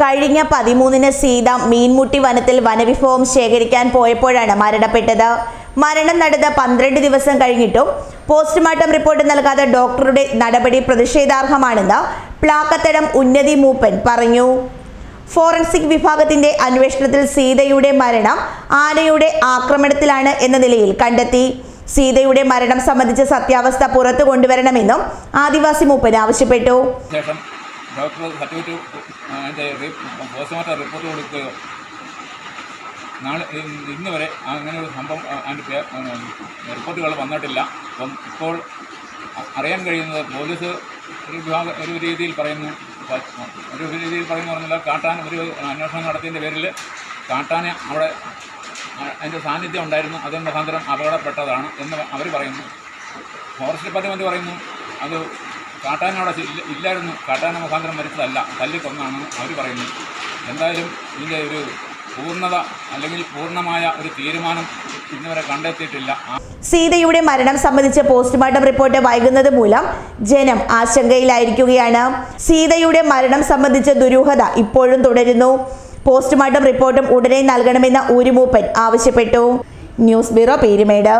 കഴിഞ്ഞ പതിമൂന്നിന് സീത മീൻമുട്ടി വനത്തിൽ വനവിഭവം ശേഖരിക്കാൻ പോയപ്പോഴാണ് മരണപ്പെട്ടത്. മരണം നടന്ന് പന്ത്രണ്ട് ദിവസം കഴിഞ്ഞിട്ടും പോസ്റ്റ്മോർട്ടം റിപ്പോർട്ട് നൽകാതെ ഡോക്ടറുടെ നടപടി പ്രതിഷേധാർഹമാണെന്ന് പ്ലാക്കത്തടം ഉന്നതി മൂപ്പൻ പറഞ്ഞു. ഫോറൻസിക് വിഭാഗത്തിന്റെ അന്വേഷണത്തിൽ സീതയുടെ മരണം ആനയുടെ ആക്രമണത്തിലാണ് എന്ന നിലയിൽ കണ്ടെത്തി. സീതയുടെ മരണം സംബന്ധിച്ച സത്യാവസ്ഥ പുറത്തു കൊണ്ടുവരണമെന്നും ആദിവാസി മൂപ്പൻ ആവശ്യപ്പെട്ടു. ഡോക്ടർ സർട്ടിഫിക്കറ്റ് അതിന്റെ പോസ്റ്റ്മോർട്ടം റിപ്പോർട്ട് കൊടുക്കുകയോ. നാളെ ഇന്ന് വരെ അങ്ങനെ ഒരു സംഭവം അതിന്റെ റിപ്പോർട്ടുകൾ വന്നിട്ടില്ല. അപ്പം ഇപ്പോൾ അറിയാൻ കഴിയുന്നത് പോലീസ് ഒരു വിഭാഗം ഒരു രീതിയിൽ പറയുന്നു. ഒരു രീതിയിൽ പറയുന്നു പറഞ്ഞാൽ കാട്ടാൻ ഒരു അന്വേഷണം നടത്തിയതിന്റെ പേരിൽ കാട്ടാന അവിടെ അതിന്റെ സാന്നിധ്യം ഉണ്ടായിരുന്നു. അതിന്റെ മുഖാന്തരം അപകടപ്പെട്ടതാണ് എന്ന് അവർ പറയുന്നു. ഫോറസ്റ്റ് ഡിപ്പാർട്ട്മെന്റ് പറയുന്നു. അത് കാട്ടാന അവിടെ ഇല്ല ഇല്ലായിരുന്നു. കാട്ടാന മുഖാന്തരം മരിച്ചതല്ല. കൊന്നാണ് അവർ പറയുന്നത് എന്തായാലും ഇതിന്റെ ഒരു പൂർണത അല്ലെങ്കിൽ പൂർണമായ ഒരു തീരുമാനം ഇന്നുവരെ കണ്ടെത്തിയിട്ടില്ല. സീതയുടെ മരണം സംബന്ധിച്ച പോസ്റ്റ്മോർട്ടം റിപ്പോർട്ട് വൈകുന്നത് മൂലം ജനം ആശങ്കയിലായിരിക്കുകയാണ്. സീതയുടെ മരണം സംബന്ധിച്ച ദുരൂഹത ഇപ്പോഴും തുടരുന്നു. പോസ്റ്റ്മോർട്ടം റിപ്പോർട്ടും ഉടനെ നൽകണമെന്ന് ഊരുമൂപ്പൻ ആവശ്യപ്പെട്ടു. News bureau Peermade.